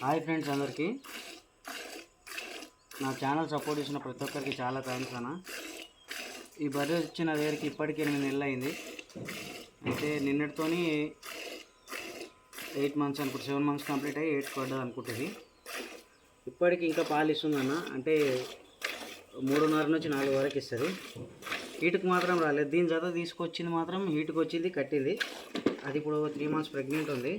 Hi friends అందరికీ. నా channel support చేసిన ప్రతి ఒక్కరికి చాలా థ్యాంక్స్ అన్న. ఈ బర్రె వచ్చిన దగ్గరికి ఇప్పటికీ ఎనిమిది నెలలు అయింది. అయితే నిన్నటితోని ఎయిట్ మంత్స్ అనుకుంటు సెవెన్ మంత్స్ కంప్లీట్ అయ్యి ఎయిట్ పడ్డది అనుకుంటుంది. ఇప్పటికి ఇంకా పాలు ఇస్తుందన్న అంటే మూడున్నర నుంచి నాలుగు వరకు ఇస్తుంది హీట్కి మాత్రం రాలేదు. దీని జత తీసుకొచ్చింది మాత్రం హీట్కి వచ్చింది కట్టింది. అది ఇప్పుడు త్రీ మంత్స్ ప్రెగ్నెంట్ ఉంది.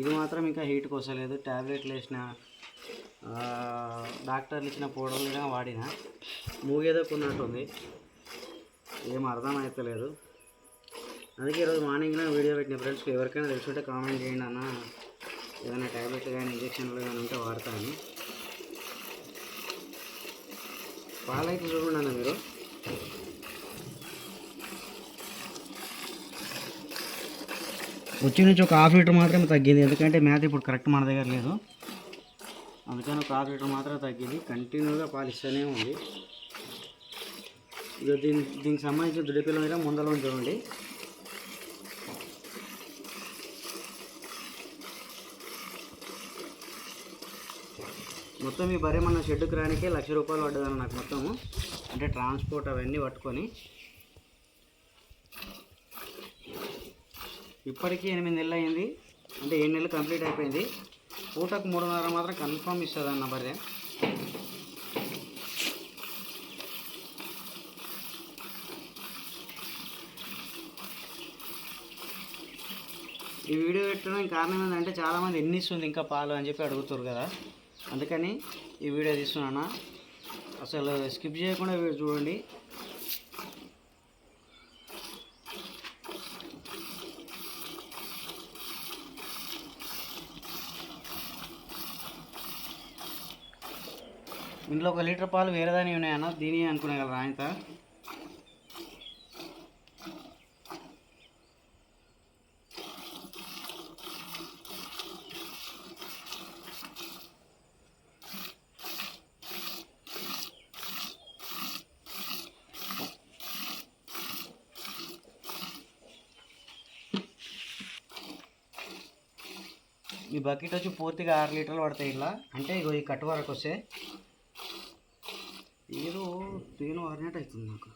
ఇది మాత్రం ఇంకా హీట్ కోసలేదు. ట్యాబ్లెట్లు వేసిన డాక్టర్లు ఇచ్చిన పౌడర్లు వాడిన. మూగేదో కొన్నట్టుంది. ఏం అర్థం అవుతలేదు అందుకే ఈరోజు మార్నింగ్ వీడియో పెట్టిన ఫ్రెండ్స్కి ఎవరికైనా తెలుసుంటే కామెంట్ చేయండి అన్న. ఏదైనా ట్యాబ్లెట్లు కానీ ఇంజక్షన్లు కానీ ఉంటే వాడతాను. పాలైతే చూడండి అన్న మీరు. వచ్చి నుంచి ఒక హాఫ్ లీటర్ మాత్రమే తగ్గింది. ఎందుకంటే మేత ఇప్పుడు కరెక్ట్ మన దగ్గర లేదు. అందుకని ఒక హాఫ్ లీటర్ మాత్రమే తగ్గింది. కంటిన్యూగా పాలిస్తూనే ఉంది. ఇక దీని దీనికి సంబంధించిన దుడిపిల్ల మీద ముందలో చూడండి. మొత్తం ఈ బరే మన షెడ్డుకి రానికే లక్ష రూపాయలు పడ్డదన్న నాకు మొత్తము. అంటే ట్రాన్స్పోర్ట్ అవన్నీ పట్టుకొని ఇప్పటికీ ఎనిమిది నెలలు అయింది అంటే ఏడు నెలలు కంప్లీట్ అయిపోయింది. పూటకు మూడున్నర మాత్రం కన్ఫర్మ్ ఇస్తుంది అన్న బర్రె ఈ వీడియో పెట్టడానికి కారణం ఏంటంటే చాలామంది ఎన్ని ఇస్తుంది ఇంకా పాలు అని చెప్పి అడుగుతారు కదా. అందుకని ఈ వీడియో తీస్తున్నాను. అసలు స్కిప్ చేయకుండా వీడియో చూడండి. ఇందులో ఒక లీటర్ పాలు వేరేదాని ఉన్నాయన్న దీని అనుకునే కదా రాయంత ఈ బకెట్ వచ్చి పూర్తిగా ఆరు లీటర్లు పడతాయి ఇలా. అంటే ఇగో ఈ కట్టు వరకు వస్తే ఏదో తేను అరినట్టు అవుతుంది నాకు.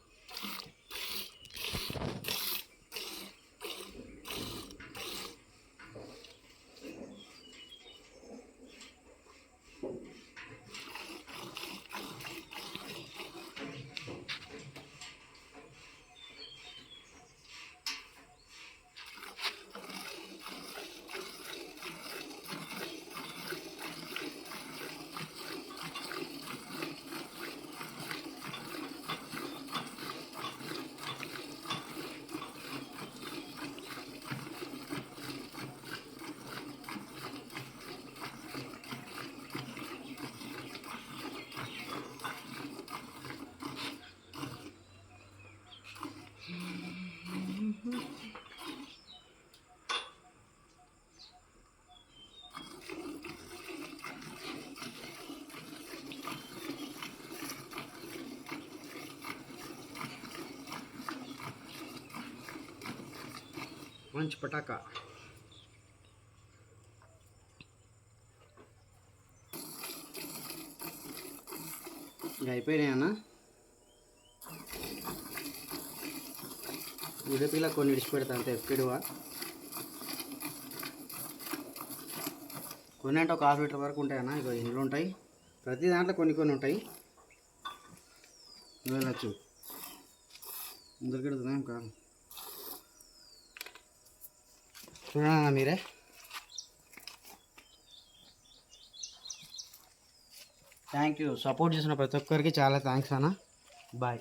మంచి పటాకా. ఇక అయిపోయినాయి అన్న. విడపిల్ల కొన్ని విడిచిపెడతా అంతే ఎప్పుడువా కొన్ని అంటే ఒక హాఫ్ లీటర్ వరకు ఉంటాయి అన్న ఇక ఇందులో ఉంటాయి. ప్రతి దాంట్లో కొన్ని కొన్ని ఉంటాయి. నువ్వు వెళ్ళచ్చు ముందరికి వెళ్తున్నాం కాదు చూడండి మీరే. థ్యాంక్ యూ సపోర్ట్ చేసిన ప్రతి ఒక్కరికి చాలా థ్యాంక్స్ అన్న. బాయ్